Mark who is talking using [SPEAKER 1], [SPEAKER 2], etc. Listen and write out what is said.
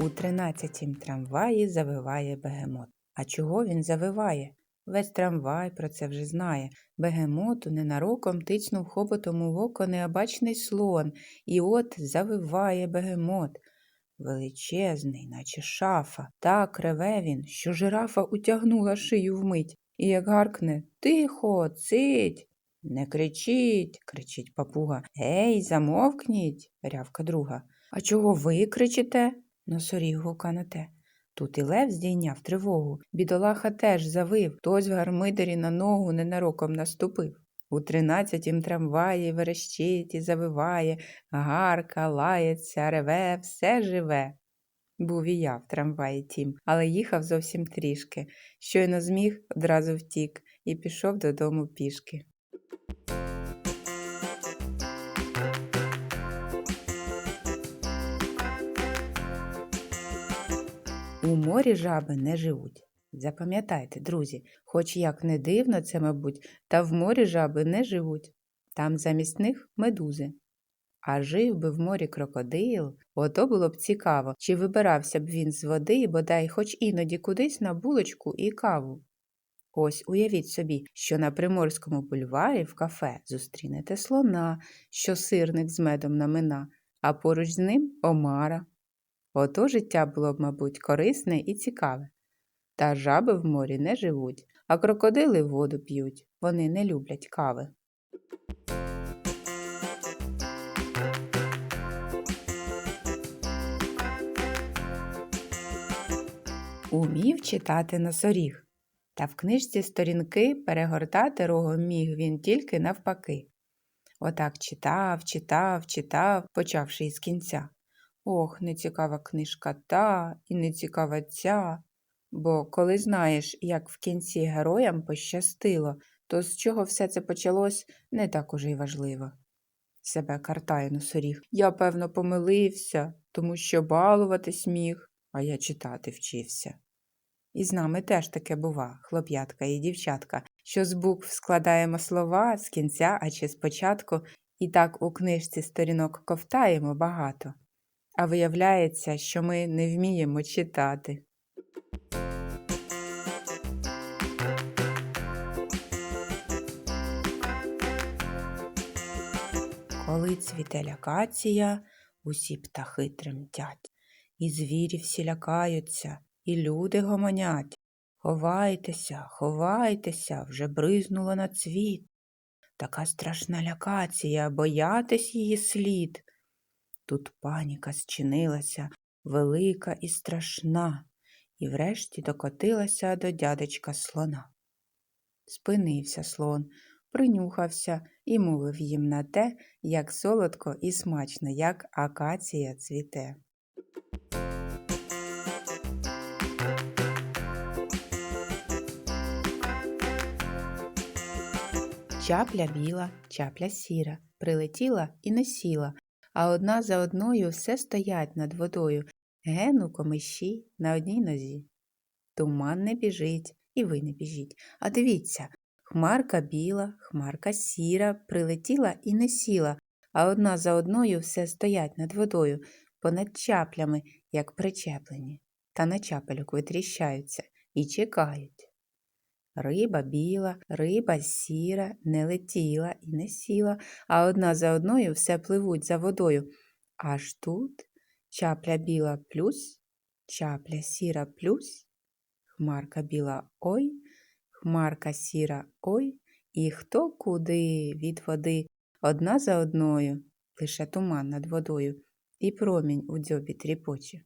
[SPEAKER 1] У тринадцятім трамваї завиває бегемот. А чого він завиває? Весь трамвай про це вже знає. Бегемоту ненароком тицнув хоботом у око необачний слон, і от завиває бегемот. Величезний, наче шафа. Так реве він, що жирафа утягнула шию вмить. І як гаркне Тихо, цить. Не кричіть, кричить папуга. Гей, замовкніть, рявка друга. А чого ви кричите? Носоріг те. Тут і лев здійняв тривогу. Бідолаха теж завив, хтось в гармидері на ногу ненароком наступив. У тринадцятім трамваї верещить і завиває, гарка, лається, реве, все живе. Був і я в трамваї тім, але їхав зовсім трішки. Щойно зміг, одразу втік і пішов додому пішки. У морі жаби не живуть. Запам'ятайте, друзі, хоч як не дивно це, мабуть, та в морі жаби не живуть. Там замість них медузи. А жив би в морі крокодил, ото було б цікаво, чи вибирався б він з води, бодай хоч іноді кудись на булочку і каву. Ось уявіть собі, що на Приморському бульварі в кафе зустрінете слона, що сирник з медом намина, а поруч з ним омара. Ото життя було б, мабуть, корисне і цікаве. Та жаби в морі не живуть, а крокодили воду п'ють, вони не люблять кави. Умів читати носоріг, та в книжці сторінки перегортати рогом міг він тільки навпаки. Отак читав, читав, читав, почавши із кінця. Ох, нецікава книжка та і нецікава ця. Бо коли знаєш, як в кінці героям пощастило, то з чого все це почалось, не так уже й важливо. Себе картає носоріг. Я, певно, помилився, тому що балуватись міг, а я читати вчився. І з нами теж таке бува, хлоп'ятка і дівчатка, що з букв складаємо слова з кінця, а чи спочатку, і так у книжці сторінок ковтаємо багато. А виявляється, що ми не вміємо читати. Коли цвіте лякація, усі птахи тремтять, і звірі всі лякаються, і люди гомонять. Ховайтеся, ховайтеся, вже бризнуло на цвіт. Така страшна лякація, боятись її слід. Тут паніка зчинилася, велика і страшна, і врешті докотилася до дядечка слона. Спинився слон, принюхався і мовив їм на те, як солодко і смачно, як акація цвіте. Чапля біла, чапля сіра, прилетіла і не сіла, а одна за одною все стоять над водою, ген у комиші на одній нозі. Туман не біжить, і ви не біжіть. А дивіться, хмарка біла, хмарка сіра, прилетіла і не сіла, а одна за одною все стоять над водою, понад чаплями, як причеплені, та на чапельок витріщаються і чекають. Риба біла, риба сіра, не летіла і не сіла, а одна за одною все пливуть за водою. Аж тут чапля біла плюс, чапля сіра плюс, хмарка біла ой, хмарка сіра ой, і хто куди від води, одна за одною, лише туман над водою, і промінь у дзьобі тріпоче.